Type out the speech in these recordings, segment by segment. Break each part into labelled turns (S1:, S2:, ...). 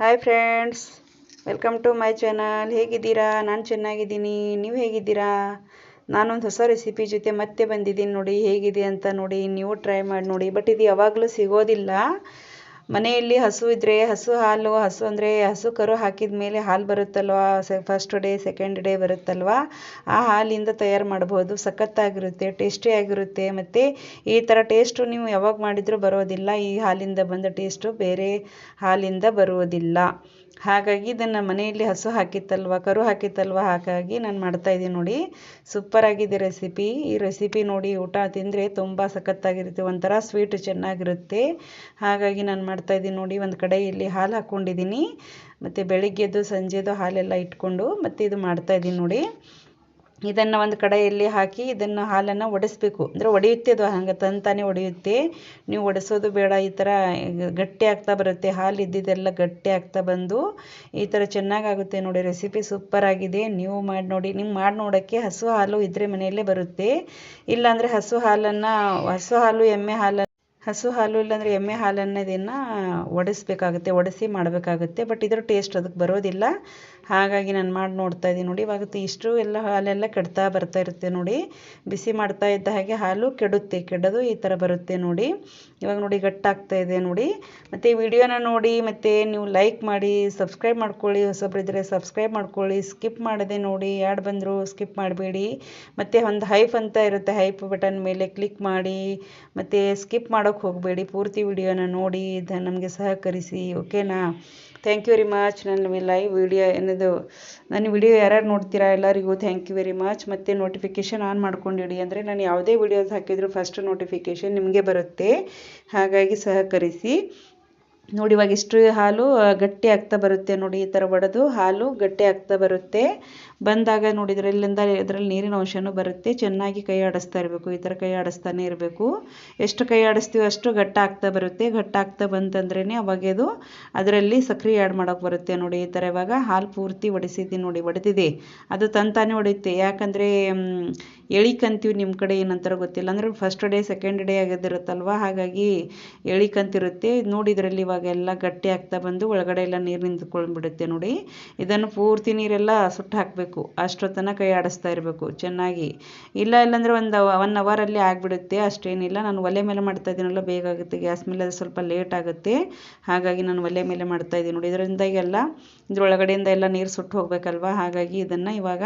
S1: Hi friends welcome to my channel ಹೇಗಿದ್ದೀರಾ? ನಾನು ಚೆನ್ನಾಗಿದ್ದೀನಿ. ನೀವು ಹೇಗಿದ್ದೀರಾ? ನಾನೊಂದು ಹೊಸ ರೆಸಿಪಿ ಜೊತೆ ಮತ್ತೆ ಬಂದಿದ್ದೀನಿ ನೋಡಿ, ಹೇಗಿದೆ ಅಂತ ನೋಡಿ, ನೀವು ಟ್ರೈ ಮಾಡಿ ನೋಡಿ. ಬಟ್ ಇದು ಯಾವಾಗಲೂ ಸಿಗೋದಿಲ್ಲ. ಮನೆಯಲ್ಲಿ ಹಸು ಇದ್ದರೆ ಹಸು ಹಾಲು, ಹಸು ಅಂದರೆ ಹಸು ಕರು ಹಾಕಿದ ಮೇಲೆ ಹಾಲು ಬರುತ್ತಲ್ವ? ಸೆ ಫಸ್ಟ್ ಡೇ ಸೆಕೆಂಡ್ ಡೇ ಬರುತ್ತಲ್ವ? ಆ ಹಾಲಿಂದ ತಯಾರು ಮಾಡ್ಬೋದು. ಸಖತ್ತಾಗಿರುತ್ತೆ ಟೇಸ್ಟಿಯಾಗಿರುತ್ತೆ ಮತ್ತು ಈ ಥರ ಟೇಸ್ಟು ನೀವು ಯಾವಾಗ ಮಾಡಿದರೂ ಬರೋದಿಲ್ಲ. ಈ ಹಾಲಿಂದ ಬಂದ ಟೇಸ್ಟು ಬೇರೆ ಹಾಲಿಂದ ಬರುವುದಿಲ್ಲ. ಹಾಗಾಗಿ ಇದನ್ನು ಮನೆಯಲ್ಲಿ ಹಸು ಹಾಕಿತ್ತಲ್ವ, ಕರು ಹಾಕಿತ್ತಲ್ವ? ಹಾಗಾಗಿ ನಾನು ಮಾಡ್ತಾಯಿದ್ದೀನಿ ನೋಡಿ. ಸೂಪರಾಗಿದೆ ರೆಸಿಪಿ ಈ ರೆಸಿಪಿ ನೋಡಿ ಊಟ ತಿಂದರೆ ತುಂಬ ಸಖತ್ತಾಗಿರುತ್ತೆ. ಒಂಥರ ಸ್ವೀಟ್ ಚೆನ್ನಾಗಿರುತ್ತೆ. ಹಾಗಾಗಿ ನಾನು ಮಾಡ್ತಾಯಿದ್ದೀನಿ ನೋಡಿ, ಒಂದು ಕಡೆಯಲ್ಲಿ ಹಾಲು ಹಾಕ್ಕೊಂಡಿದ್ದೀನಿ ಮತ್ತು ಬೆಳಿಗ್ಗೆದ್ದು ಸಂಜೆದು ಹಾಲೆಲ್ಲ ಇಟ್ಕೊಂಡು ಮತ್ತು ಇದು ಮಾಡ್ತಾ ಮಾಡ್ತಾಯಿದ್ದೀನಿ ನೋಡಿ. ಇದನ್ನು ಒಂದು ಕಡೆಯಲ್ಲಿ ಹಾಕಿ ಇದನ್ನು ಹಾಲನ್ನು ಒಡಿಸ್ಬೇಕು. ಅಂದರೆ ಒಡೆಯುತ್ತೆ ಅದು ಹಂಗೆ ತಂತಾನೆ ಒಡೆಯುತ್ತೆ. ನೀವು ಒಡಿಸೋದು ಬೇಡ, ಈ ಥರ ಗಟ್ಟಿ ಆಗ್ತಾ ಬರುತ್ತೆ. ಹಾಲು ಇದ್ದಿದ್ದೆಲ್ಲ ಗಟ್ಟಿ ಆಗ್ತಾ ಬಂದು ಈ ಥರ ಚೆನ್ನಾಗಾಗುತ್ತೆ ನೋಡಿ, ರೆಸಿಪಿ ಸೂಪರ್ ಆಗಿದೆ. ನೀವು ಮಾಡಿ ನೋಡಿ ನೀವು ಮಾಡಿ ನೋಡೋಕ್ಕೆ ಹಸು ಹಾಲು ಇದ್ರೆ ಮನೆಯಲ್ಲೇ ಬರುತ್ತೆ. ಇಲ್ಲಾಂದರೆ ಹಸು ಹಾಲನ್ನು, ಹಸು ಹಾಲು, ಎಮ್ಮೆ ಹಾಲು ಹಸು ಹಾಲು ಇಲ್ಲಾಂದರೆ ಎಮ್ಮೆ ಹಾಲನ್ನು ಇದನ್ನು ಒಡಿಸ್ಬೇಕಾಗುತ್ತೆ, ಒಡಿಸಿ ಮಾಡಬೇಕಾಗುತ್ತೆ ಬಟ್ ಇದರ ಟೇಸ್ಟ್ ಅದಕ್ಕೆ ಬರೋದಿಲ್ಲ. ಹಾಗಾಗಿ ನಾನು ಮಾಡಿ ನೋಡ್ತಾ ಇದ್ದೀನಿ ನೋಡಿ ಇವಾಗ ಇಷ್ಟು ಎಲ್ಲ ಹಾಲೆಲ್ಲ ಕೆಡ್ತಾ ಬರ್ತಾ ಇರುತ್ತೆ ನೋಡಿ. ಬಿಸಿ ಮಾಡ್ತಾ ಇದ್ದ ಹಾಗೆ ಹಾಲು ಕೆಡುತ್ತೆ, ಕೆಡೋದು ಈ ಥರ ಬರುತ್ತೆ ನೋಡಿ. ಇವಾಗ ನೋಡಿ ಗಟ್ಟಾಗ್ತಾ ಇದೆ ನೋಡಿ. ಮತ್ತು ವಿಡಿಯೋನ ನೋಡಿ, ಮತ್ತು ನೀವು ಲೈಕ್ ಮಾಡಿ ಸಬ್ಸ್ಕ್ರೈಬ್ ಮಾಡ್ಕೊಳ್ಳಿ ಹೊಸೊಬ್ರು ಇದ್ದರೆ ಸಬ್ಸ್ಕ್ರೈಬ್ ಮಾಡ್ಕೊಳ್ಳಿ. ಸ್ಕಿಪ್ ಮಾಡದೆ ನೋಡಿ, ಯಾಡ್ ಬಂದರೂ ಸ್ಕಿಪ್ ಮಾಡಬೇಡಿ. ಮತ್ತು ಒಂದು ಹೈಫ್ ಅಂತ ಇರುತ್ತೆ ಹೈಪ್ ಬಟನ್ ಮೇಲೆ ಕ್ಲಿಕ್ ಮಾಡಿ. ಮತ್ತು ಸ್ಕಿಪ್ ಹೋಗಬೇಡಿ. ಪೂರ್ತಿ ವಿಡಿಯೋನ ನೋಡಿ ನಮಗೆ ಸಹಕರಿಸಿ, ಓಕೆನಾ? ಥ್ಯಾಂಕ್ ಯು ವೆರಿ ಮಚ್ ನನ್ನ ಲೈವ್ ವಿಡಿಯೋ ಏನದು, ನನ್ನ ವಿಡಿಯೋ ಯಾರ್ಯಾರು ನೋಡ್ತೀರಾ ಎಲ್ಲರಿಗೂ ಥ್ಯಾಂಕ್ ಯು ವೆರಿ ಮಚ್ ಮತ್ತು ನೋಟಿಫಿಕೇಷನ್ ಆನ್ ಮಾಡ್ಕೊಂಡಿಡಿ ಅಂದರೆ ನಾನು ಯಾವುದೇ ವಿಡಿಯೋಸ್ ಹಾಕಿದರೂ ಫಸ್ಟ್ ನೋಟಿಫಿಕೇಷನ್ ನಿಮಗೆ ಬರುತ್ತೆ. ಹಾಗಾಗಿ ಸಹಕರಿಸಿ. ನೋಡಿ, ಇವಾಗ ಇಷ್ಟು ಹಾಲು ಗಟ್ಟಿ ಆಗ್ತಾ ಬರುತ್ತೆ ನೋಡಿ, ಈ ಥರ ಒಡೆದು ಹಾಲು ಗಟ್ಟಿ ಆಗ್ತಾ ಬರುತ್ತೆ. ಬಂದಾಗ ನೋಡಿ ಇಲ್ಲಿಂದ ಇದರಲ್ಲಿ ನೀರಿನ ಅಂಶನೂ ಬರುತ್ತೆ. ಚೆನ್ನಾಗಿ ಕೈ ಆಡಿಸ್ತಾ ಇರಬೇಕು, ಈ ಥರ ಕೈ ಆಡಿಸ್ತಾನೆ ಇರಬೇಕು. ಎಷ್ಟು ಕೈ ಆಡಿಸ್ತೀವೋ ಅಷ್ಟು ಗಟ್ಟ ಆಗ್ತಾ ಬರುತ್ತೆ. ಗಟ್ಟ ಆಗ್ತಾ ಬಂತಂದ್ರೇ ಅವಾಗ ಇದು ಅದರಲ್ಲಿ ಸಕ್ಕರೆ ಆ್ಯಡ್ ಮಾಡೋಕೆ ಬರುತ್ತೆ ನೋಡಿ, ಈ ಥರ ಇವಾಗ ಹಾಲು ಪೂರ್ತಿ ಒಡಿಸಿದ್ದೀನಿ ನೋಡಿ, ಒಡೆದಿದೆ. ಅದು ತಂತಾನೆ ಒಡೆಯುತ್ತೆ. ಯಾಕಂದರೆ ಎಳಿಕಂತೀವಿ ನಿಮ್ಮ ಕಡೆ ಏನಂತಾರ ಗೊತ್ತಿಲ್ಲ. ಅಂದರೆ ಫಸ್ಟ್ ಡೇ ಸೆಕೆಂಡ್ ಡೇ ಆಗದಿರುತ್ತಲ್ವಾ ಹಾಗಾಗಿ ಎಳಿಕಂತಿರುತ್ತೆ ನೋಡಿ, ಇದರಲ್ಲಿ ಇವಾಗ ಎಲ್ಲ ಗಟ್ಟಿ ಆಗ್ತಾ ಬಂದು ಒಳಗಡೆ ಎಲ್ಲ ನೀರು ನಿಂತ್ಕೊಂಡ್ಬಿಡುತ್ತೆ ನೋಡಿ. ಇದನ್ನು ಪೂರ್ತಿ ನೀರೆಲ್ಲ ಸುಟ್ಟು ಹಾಕಬೇಕು. ಅಷ್ಟೊತ್ತನ ಕೈ ಆಡಿಸ್ತಾ ಇರಬೇಕು ಚೆನ್ನಾಗಿ. ಇಲ್ಲ ಇಲ್ಲಾಂದರೆ ಒಂದು ಒನ್ ಅವರಲ್ಲಿ ಆಗಿಬಿಡುತ್ತೆ. ಅಷ್ಟೇನಿಲ್ಲ. ನಾನು ಒಲೆ ಮೇಲೆ ಮಾಡ್ತಾ ಇದ್ದೀನಲ್ಲ, ಬೇಗ ಆಗುತ್ತೆ. ಗ್ಯಾಸ್ ಮೇಲೆ ಅದು ಸ್ವಲ್ಪ ಲೇಟ್ ಆಗುತ್ತೆ. ಹಾಗಾಗಿ ನಾನು ಒಲೆ ಮೇಲೆ ಮಾಡ್ತಾ ಇದ್ದೀನಿ ನೋಡಿ. ಇದರಿಂದಾಗೆಲ್ಲ ಇದ್ರೊಳಗಡೆಯಿಂದ ಎಲ್ಲ ನೀರು ಸುಟ್ಟು ಹೋಗಬೇಕಲ್ವ? ಹಾಗಾಗಿ ಇದನ್ನು ಇವಾಗ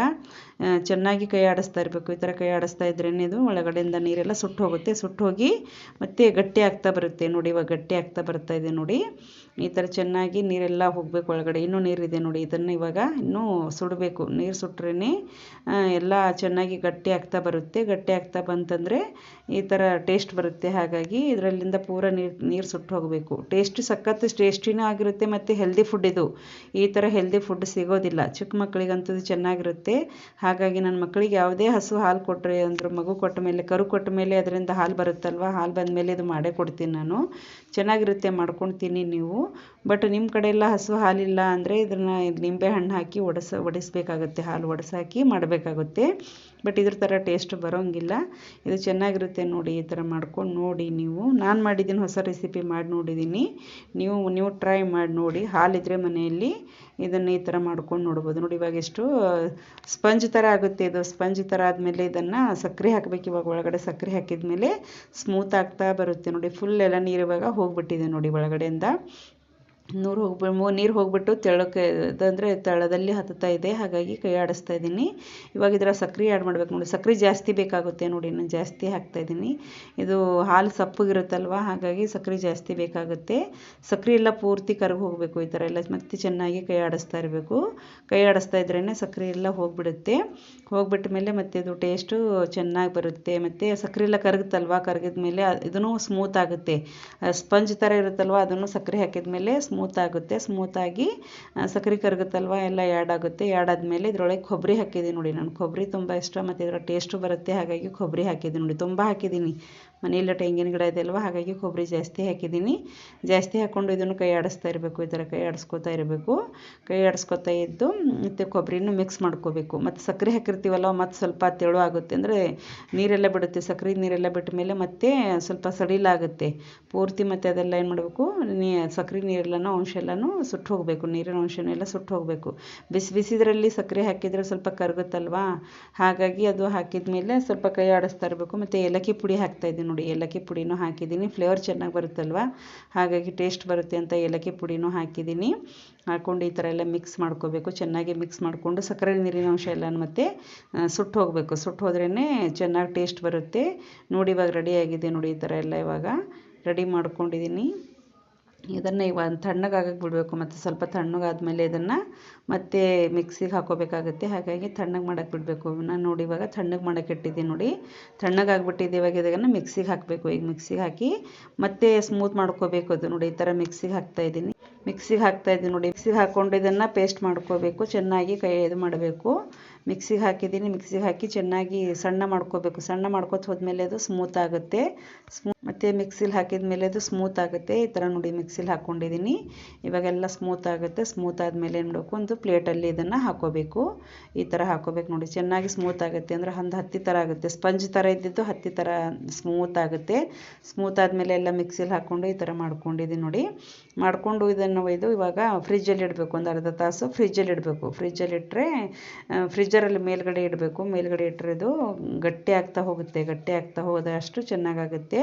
S1: ಚೆನ್ನಾಗಿ ಕೈ ಆಡಿಸ್ತಾ ಇರಬೇಕು. ಈ ಥರ ಕೈ ಆಡಿಸ್ತಾ ಇದ್ರೇ ಇದು ಒಳಗಡೆಯಿಂದ ನೀರೆಲ್ಲ ಸುಟ್ಟು ಹೋಗುತ್ತೆ. ಸುಟ್ಟು ಹೋಗಿ ಮತ್ತೆ ಗಟ್ಟಿ ಆಗ್ತಾ ಬರುತ್ತೆ ನೋಡಿ, ಇವಾಗ ಗಟ್ಟಿ ಆಗ್ತಾ ಬರ್ತಾ ಇದೆ ನೋಡಿ. ಈ ಥರ ಚೆನ್ನಾಗಿ ನೀರೆಲ್ಲ ಹೋಗಬೇಕು ಒಳಗಡೆ. ಇನ್ನೂ ನೀರಿದೆ ನೋಡಿ, ಇದನ್ನು ಇವಾಗ ಇನ್ನೂ ಸುಡಬೇಕು. ನೀರು ಸುಟ್ರೇ ಎಲ್ಲ ಚೆನ್ನಾಗಿ ಗಟ್ಟಿ ಆಗ್ತಾ ಬರುತ್ತೆ. ಗಟ್ಟಿ ಆಗ್ತಾ ಬಂತಂದರೆ ಈ ಥರ ಟೇಸ್ಟ್ ಬರುತ್ತೆ. ಹಾಗಾಗಿ ಇದರಲ್ಲಿಂದ ಪೂರ ನೀರು ನೀರು ಸುಟ್ಟು ಹೋಗಬೇಕು. ಟೇಸ್ಟ್ ಸಖತ್ತು ಟೇಸ್ಟಿನೂ ಆಗಿರುತ್ತೆ ಮತ್ತು ಹೆಲ್ದಿ ಫುಡ್ ಇದು. ಈ ಥರ ಹೆಲ್ದಿ ಫುಡ್ ಸಿಗೋದಿಲ್ಲ. ಚಿಕ್ಕ ಮಕ್ಕಳಿಗಂತೂ ಚೆನ್ನಾಗಿರುತ್ತೆ. ಹಾಗಾಗಿ ನನ್ನ ಮಕ್ಕಳಿಗೆ ಯಾವುದೇ ಹಸು ಹಾಲು ಕೊಟ್ಟರೆ ಅಂದ್ರೆ ಮಗು ಕೊಟ್ಟ ಮೇಲೆ, ಕರು ಕೊಟ್ಟ ಮೇಲೆ ಅದರಿಂದ ಹಾಲು ಬರುತ್ತಲ್ವ? ಹಾಲು ಬಂದ ಮೇಲೆ ಇದು ಮಾಡೇ ಕೊಡ್ತೀನಿ ನಾನು. ಚೆನ್ನಾಗಿರುತ್ತೆ ಮಾಡ್ಕೊಳ್ತೀನಿ ನೀವು. ಬಟ್ ನಿಮ್ಮ ಕಡೆ ಎಲ್ಲ ಹಸು ಹಾಲಿಲ್ಲ ಅಂದರೆ ಇದನ್ನು ನಿಂಬೆ ಹಣ್ಣು ಹಾಕಿ ಒಡಸ, ಒಡಿಸ್ಬೇಕಾಗುತ್ತೆ, ಹಾಲು ಒಡೆಸಾಕಿ ಮಾಡಬೇಕಾಗುತ್ತೆ. ಬಟ್ ಇದ್ರ ಥರ ಟೇಸ್ಟ್ ಬರೋಂಗಿಲ್ಲ. ಇದು ಚೆನ್ನಾಗಿರುತ್ತೆ ನೋಡಿ, ಈ ಥರ ಮಾಡ್ಕೊಂಡು ನೋಡಿ ನೀವು. ನಾನು ಮಾಡಿದ್ದೀನಿ ಹೊಸ ರೆಸಿಪಿ ಮಾಡಿ ನೋಡಿದ್ದೀನಿ. ನೀವು ನೀವು ಟ್ರೈ ಮಾಡಿ ನೋಡಿ. ಹಾಲಿದ್ರೆ ಮನೆಯಲ್ಲಿ ಇದನ್ನು ಈ ಥರ ಮಾಡ್ಕೊಂಡು ನೋಡ್ಬೋದು. ನೋಡಿ, ಇವಾಗ ಎಷ್ಟು ಸ್ಪಂಜ್ ಥರ ಆಗುತ್ತೆ ಇದು. ಸ್ಪಂಜ್ ಥರ ಆದಮೇಲೆ ಇದನ್ನು ಸಕ್ಕರೆ ಹಾಕಬೇಕು. ಇವಾಗ ಒಳಗಡೆ ಸಕ್ಕರೆ ಹಾಕಿದ ಮೇಲೆ ಸ್ಮೂತ್ ಆಗ್ತಾ ಬರುತ್ತೆ. ನೋಡಿ ಫುಲ್ ಎಲ್ಲ ನೀರು ಇವಾಗ ಹೋಗ್ಬಿಟ್ಟಿದೆ ನೋಡಿ ಒಳಗಡೆಯಿಂದ. ನೂರು ಹೋಗ್ಬಿ ನೀರು ಹೋಗ್ಬಿಟ್ಟು ತೆಳಕ್ಕೆ ಅಂದರೆ ತಳದಲ್ಲಿ ಹತ್ತುತ್ತಾ ಇದೆ, ಹಾಗಾಗಿ ಕೈ ಆಡಿಸ್ತಾ ಇದ್ದೀನಿ. ಇವಾಗ ಇದರ ಸಕ್ಕರೆ ಆ್ಯಡ್ ಮಾಡ್ಬೇಕು ನೋಡಿ. ಸಕ್ಕರೆ ಜಾಸ್ತಿ ಬೇಕಾಗುತ್ತೆ ನೋಡಿ ನಾನು ಜಾಸ್ತಿ ಹಾಕ್ತಾಯಿದ್ದೀನಿ ಇದು ಹಾಲು ಸಪ್ಪಗಿರುತ್ತಲ್ವ, ಹಾಗಾಗಿ ಸಕ್ಕರೆ ಜಾಸ್ತಿ ಬೇಕಾಗುತ್ತೆ. ಸಕ್ಕರೆ ಎಲ್ಲ ಪೂರ್ತಿ ಕರಗಿ ಹೋಗಬೇಕು ಈ ಥರ ಎಲ್ಲ, ಮತ್ತೆ ಚೆನ್ನಾಗಿ ಕೈ ಆಡಿಸ್ತಾ ಇರಬೇಕು. ಕೈ ಆಡಿಸ್ತಾ ಇದ್ರೇ ಸಕ್ಕರೆ ಎಲ್ಲ ಹೋಗಿಬಿಡುತ್ತೆ. ಹೋಗ್ಬಿಟ್ಟ ಮೇಲೆ ಮತ್ತೆ ಇದು ಟೇಸ್ಟು ಚೆನ್ನಾಗಿ ಬರುತ್ತೆ. ಮತ್ತು ಸಕ್ಕರೆ ಎಲ್ಲ ಕರಗುತ್ತಲ್ವ ಕರಗಿದ ಮೇಲೆ ಇದೂ ಸ್ಮೂತ್ ಆಗುತ್ತೆ. ಸ್ಪಂಜ್ ಥರ ಇರುತ್ತಲ್ವ, ಅದನ್ನು ಸಕ್ಕರೆ ಹಾಕಿದ ಮೇಲೆ ಸ್ಮೂತ್ ಆಗುತ್ತೆ. ಸ್ಮೂತಾಗಿ ಸಕ್ಕರೆ ಕರಗುತ್ತಲ್ವ, ಎಲ್ಲ ಆ್ಯಡ್ ಆಗುತ್ತೆ. ಆದಮೇಲೆ ಇದ್ರೊಳಗೆ ಕೊಬ್ಬರಿ ಹಾಕಿದ್ದೀನಿ ನೋಡಿ. ನಾನು ಕೊಬ್ಬರಿ ತುಂಬ ಇಷ್ಟ ಮತ್ತು ಇದರ ಟೇಸ್ಟು ಬರುತ್ತೆ. ಹಾಗಾಗಿ ಕೊಬ್ಬರಿ ಹಾಕಿದ್ದೀನಿ ನೋಡಿ. ತುಂಬ ಹಾಕಿದ್ದೀನಿ. ಮನೆಯಲ್ಲ ತೆಂಗಿನ ಗಿಡ ಇದೆಯಲ್ವ ಹಾಗಾಗಿ ಕೊಬ್ಬರಿ ಜಾಸ್ತಿ ಹಾಕಿದ್ದೀನಿ. ಜಾಸ್ತಿ ಹಾಕ್ಕೊಂಡು ಇದನ್ನು ಕೈ ಆಡಿಸ್ತಾ ಇರಬೇಕು. ಈ ಥರ ಕೈ ಆಡಿಸ್ಕೊತಾ ಇರಬೇಕು. ಕೈ ಆಡಿಸ್ಕೊತಾ ಇದ್ದು, ಮತ್ತು ಕೊಬ್ಬರಿನೂ ಮಿಕ್ಸ್ ಮಾಡ್ಕೋಬೇಕು. ಮತ್ತು ಸಕ್ಕರೆ ಹಾಕಿರ್ತೀವಲ್ಲ, ಮತ್ತು ಸ್ವಲ್ಪ ತೆಳು ಆಗುತ್ತೆ. ಅಂದರೆ ನೀರೆಲ್ಲ ಬಿಡುತ್ತೆ. ಸಕ್ಕರೆ ನೀರೆಲ್ಲ ಬಿಟ್ಟ ಮೇಲೆ ಮತ್ತೆ ಸ್ವಲ್ಪ ಸಡಿಲಾಗುತ್ತೆ. ಪೂರ್ತಿ ಮತ್ತು ಅದೆಲ್ಲ ಏನು ಮಾಡಬೇಕು, ನೀ ಸಕ್ಕರೆ ನೀರೆಲ್ಲನೂ ಅಂಶ ಎಲ್ಲನೂ ಸುಟ್ಟು ಹೋಗಬೇಕು ನೀರಿನ ಅಂಶನೂ ಎಲ್ಲ ಸುಟ್ಟು ಹೋಗಬೇಕು ಬಿಸಿ ಬಿಸಿದ್ರಲ್ಲಿ ಸಕ್ಕರೆ ಹಾಕಿದರೆ ಸ್ವಲ್ಪ ಕರಗುತ್ತಲ್ವಾ? ಹಾಗಾಗಿ ಅದು ಹಾಕಿದ ಮೇಲೆ ಸ್ವಲ್ಪ ಕೈ ಆಡಿಸ್ತಾ ಇರಬೇಕು. ಮತ್ತು ಏಲಕ್ಕಿ ಪುಡಿ ಹಾಕ್ತಾಯಿದ್ದೀನಿ ನೋಡಿ, ಏಲಕ್ಕಿ ಪುಡಿನೂ ಹಾಕಿದ್ದೀನಿ. ಫ್ಲೇವರ್ ಚೆನ್ನಾಗಿ ಬರುತ್ತಲ್ವ? ಹಾಗಾಗಿ ಟೇಸ್ಟ್ ಬರುತ್ತೆ ಅಂತ ಏಲಕ್ಕಿ ಪುಡಿನೂ ಹಾಕಿದ್ದೀನಿ. ಹಾಕ್ಕೊಂಡು ಈ ಥರ ಎಲ್ಲ ಮಿಕ್ಸ್ ಮಾಡ್ಕೋಬೇಕು. ಚೆನ್ನಾಗಿ ಮಿಕ್ಸ್ ಮಾಡಿಕೊಂಡು ಸಕ್ಕರೆ, ನೀರಿನ ಅಂಶ ಎಲ್ಲ ಮತ್ತು ಸುಟ್ಟು ಹೋಗಬೇಕು ಸುಟ್ಟು ಹೋದ್ರೇ ಚೆನ್ನಾಗಿ ಟೇಸ್ಟ್ ಬರುತ್ತೆ. ನೋಡಿ ಇವಾಗ ರೆಡಿಯಾಗಿದೆ ನೋಡಿ ಈ ಥರ ಎಲ್ಲ ಇವಾಗ. ರೆಡಿ ಮಾಡ್ಕೊಂಡಿದ್ದೀನಿ. ಇದನ್ನು ಇವಾಗ ತಣ್ಣಗಾಗಕ್ಕೆ ಬಿಡಬೇಕು, ಮತ್ತು ಸ್ವಲ್ಪ ತಣ್ಣಗಾದ್ಮೇಲೆ ಇದನ್ನು ಮತ್ತೆ ಮಿಕ್ಸಿಗೆ ಹಾಕೋಬೇಕಾಗುತ್ತೆ. ಹಾಗಾಗಿ ತಣ್ಣಗೆ ಮಾಡೋಕ್ಕೆ ಬಿಡಬೇಕು. ನಾನು ನೋಡಿ ಇವಾಗ ತಣ್ಣಗೆ ಮಾಡೋಕ್ಕೆ ಇಟ್ಟಿದ್ದೀನಿ ನೋಡಿ. ತಣ್ಣಗಾಗ್ಬಿಟ್ಟಿದೆ ಇವಾಗ ಇದನ್ನು ಮಿಕ್ಸಿಗೆ ಹಾಕಬೇಕು. ಈಗ ಮಿಕ್ಸಿಗೆ ಹಾಕಿ ಮತ್ತೆ ಸ್ಮೂತ್ ಮಾಡ್ಕೋಬೇಕು ಅದು ನೋಡಿ, ಈ ಥರ ಮಿಕ್ಸಿಗೆ ಹಾಕ್ತಾ ಇದ್ದೀನಿ. ಮಿಕ್ಸಿಗೆ ಹಾಕ್ತಾ ಇದ್ದೀನಿ ನೋಡಿ. ಮಿಕ್ಸಿಗೆ ಹಾಕ್ಕೊಂಡು ಇದನ್ನು ಪೇಸ್ಟ್ ಮಾಡ್ಕೋಬೇಕು, ಚೆನ್ನಾಗಿ ಕೈ ಇದು ಮಾಡಬೇಕು. ಮಿಕ್ಸಿಗೆ ಹಾಕಿದ್ದೀನಿ, ಮಿಕ್ಸಿಗೆ ಹಾಕಿ ಚೆನ್ನಾಗಿ ಸಣ್ಣ ಮಾಡ್ಕೋಬೇಕು. ಸಣ್ಣ ಮಾಡ್ಕೋತ ಹೋದ್ಮೇಲೆ ಅದು ಸ್ಮೂತ್ ಆಗುತ್ತೆ. ಸ್ಮೂ ಮತ್ತು ಮಿಕ್ಸಿಲಿ ಹಾಕಿದ ಮೇಲೆ ಅದು ಸ್ಮೂತ್ ಆಗುತ್ತೆ. ಈ ಥರ ನೋಡಿ ಮಿಕ್ಸಿಲಿ ಹಾಕ್ಕೊಂಡಿದ್ದೀನಿ ಇವಾಗೆಲ್ಲ ಸ್ಮೂತ್ ಆಗುತ್ತೆ. ಸ್ಮೂತ್ ಆದಮೇಲೆ ಏನು ಮಾಡಬೇಕು? ಒಂದು ಪ್ಲೇಟಲ್ಲಿ ಇದನ್ನು ಹಾಕೋಬೇಕು. ಈ ಥರ ಹಾಕೋಬೇಕು ನೋಡಿ. ಚೆನ್ನಾಗಿ ಸ್ಮೂತ್ ಆಗುತ್ತೆ ಅಂದರೆ ಒಂದು ಹತ್ತಿ ಥರ ಆಗುತ್ತೆ. ಸ್ಪಂಜ್ ಥರ ಇದ್ದಿದ್ದು ಹತ್ತಿ ಥರ ಸ್ಮೂತ್ ಆಗುತ್ತೆ. ಸ್ಮೂತ್ ಆದಮೇಲೆ ಎಲ್ಲ ಮಿಕ್ಸಿಲಿ ಹಾಕ್ಕೊಂಡು ಈ ಥರ ಮಾಡ್ಕೊಂಡಿದ್ದೀನಿ ನೋಡಿ. ಮಾಡಿಕೊಂಡು ಇದನ್ನು ಒಯ್ದು ಇವಾಗ ಫ್ರಿಜ್ಜಲ್ಲಿ ಇಡಬೇಕು. ಒಂದು ಅರ್ಧ ತಾಸು ಫ್ರಿಜ್ಜಲ್ಲಿ ಇಡಬೇಕು. ಫ್ರಿಜ್ಜಲ್ಲಿ ಇಟ್ಟರೆ ಫ್ರಿಜ್ಜರಲ್ಲಿ ಮೇಲ್ಗಡೆ ಇಡಬೇಕು. ಮೇಲ್ಗಡೆ ಇಟ್ಟರೆ ಅದು ಗಟ್ಟಿ ಆಗ್ತಾ ಹೋಗುತ್ತೆ. ಗಟ್ಟಿ ಆಗ್ತಾ ಹೋದಷ್ಟು ಚೆನ್ನಾಗಾಗುತ್ತೆ.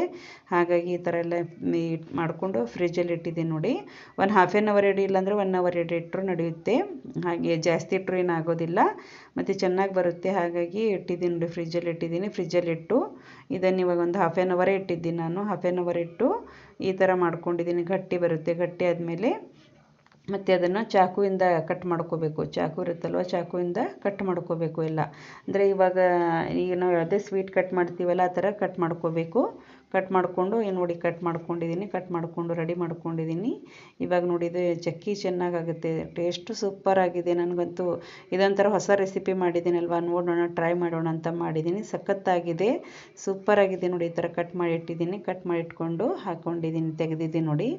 S1: ಹಾಗಾಗಿ ಈ ಥರ ಎಲ್ಲ ಮಾಡಿಕೊಂಡು ಫ್ರಿಜ್ಜಲ್ಲಿ ಇಟ್ಟಿದ್ದೀನಿ ನೋಡಿ. ಒಂದು ಹಾಫ್ ಆ್ಯನ್ ಅವರ್ ಇಡಿ ಇಲ್ಲಾಂದರೆ ಒನ್ ಅವರ್ ಇಡಿ ಇಟ್ಟರು ನಡೆಯುತ್ತೆ. ಹಾಗೆ ಜಾಸ್ತಿ ಇಟ್ಟರು ಏನಾಗೋದಿಲ್ಲ. ಮತ್ತು ಚೆನ್ನಾಗಿ ಬರುತ್ತೆ. ಹಾಗಾಗಿ ಇಟ್ಟಿದ್ದೀನಿ ನೋಡಿ ಫ್ರಿಜ್ಜಲ್ಲಿ ಇಟ್ಟಿದ್ದೀನಿ. ಫ್ರಿಜ್ಜಲ್ಲಿ ಇಟ್ಟು ಇದನ್ನು ಇವಾಗ ಒಂದು ಹಾಫ್ ಆ್ಯನ್ ಅವರೇ ಇಟ್ಟಿದ್ದೀನಿ ನಾನು. ಹಾಫ್ ಆ್ಯನ್ ಅವರ್ ಇಟ್ಟು ಈ ಥರ ಮಾಡ್ಕೊಂಡಿದ್ದೀನಿ. ಗಟ್ಟಿ ಬರುತ್ತೆ. ಗಟ್ಟಿ ಆದಮೇಲೆ ಮತ್ತು ಅದನ್ನು ಚಾಕುವಿಂದ ಕಟ್ ಮಾಡ್ಕೋಬೇಕು. ಚಾಕು ಇರುತ್ತಲ್ವ? ಚಾಕುವಿಂದ ಕಟ್ ಮಾಡ್ಕೋಬೇಕು ಎಲ್ಲ. ಅಂದರೆ ಇವಾಗ ಈಗ ನಾವು ಯಾವುದೇ ಸ್ವೀಟ್ ಕಟ್ ಮಾಡ್ತೀವಲ್ಲ, ಆ ಥರ ಕಟ್ ಮಾಡ್ಕೋಬೇಕು. ಕಟ್ ಮಾಡಿಕೊಂಡು ನೋಡಿ ಕಟ್ ಮಾಡ್ಕೊಂಡಿದ್ದೀನಿ ಕಟ್ ಮಾಡಿಕೊಂಡು ರೆಡಿ ಮಾಡ್ಕೊಂಡಿದ್ದೀನಿ ಇವಾಗ ನೋಡಿ ಇದು ಚಕ್ಕಿ ಚೆನ್ನಾಗಾಗುತ್ತೆ. ಟೇಸ್ಟು ಸೂಪರಾಗಿದೆ ನನಗಂತೂ. ಇದೊಂಥರ ಹೊಸ ರೆಸಿಪಿ ಮಾಡಿದ್ದೀನಲ್ವಾ? ನೋಡೋಣ ಟ್ರೈ ಮಾಡೋಣ ಅಂತ ಮಾಡಿದ್ದೀನಿ ಸಖತ್ತಾಗಿದೆ. ಸೂಪರಾಗಿದೆ ನೋಡಿ ಈ ಥರ ಕಟ್ ಮಾಡಿ ಇಟ್ಟಿದ್ದೀನಿ ಕಟ್ ಮಾಡಿ ಇಟ್ಕೊಂಡು ಹಾಕ್ಕೊಂಡಿದ್ದೀನಿ ತೆಗೆದಿದ್ದೀನಿ ನೋಡಿ.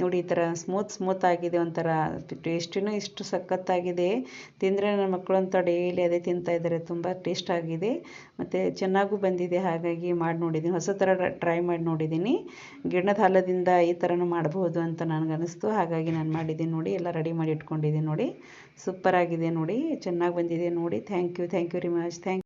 S1: ನೋಡಿ ಈ ಥರ ಸ್ಮೂತ್ ಸ್ಮೂತ್ ಆಗಿದೆ ಒಂಥರ. ಟೇಸ್ಟಿನೂ ಇಷ್ಟು ಸಖತ್ತಾಗಿದೆ. ತಿಂದರೆ ನನ್ನ ಮಕ್ಕಳಂತೂ ಡೈಲಿ ಅದೇ ತಿಂತಾಯಿದ್ದಾರೆ ತುಂಬ ಟೇಸ್ಟ್ ಆಗಿದೆ. ಮತ್ತು ಚೆನ್ನಾಗೂ ಬಂದಿದೆ, ಹಾಗಾಗಿ ಮಾಡಿ ನೋಡಿದ್ದೀನಿ. ಹೊಸ ಥರ ಟ್ರೈ ಮಾಡಿ ನೋಡಿದ್ದೀನಿ. ಗಿಣ್ಣದ ಹಾಲದಿಂದ ಈ ಥರನೂ ಮಾಡಬಹುದು ಅಂತ ನನಗನ್ನಿಸ್ತು. ಹಾಗಾಗಿ ನಾನು ಮಾಡಿದ್ದೀನಿ ನೋಡಿ, ಎಲ್ಲ ರೆಡಿ ಮಾಡಿ ಇಟ್ಕೊಂಡಿದ್ದೀನಿ ನೋಡಿ. ಸೂಪರಾಗಿದೆ ನೋಡಿ, ಚೆನ್ನಾಗಿ ಬಂದಿದೆ ನೋಡಿ. Thank you thank you very much thank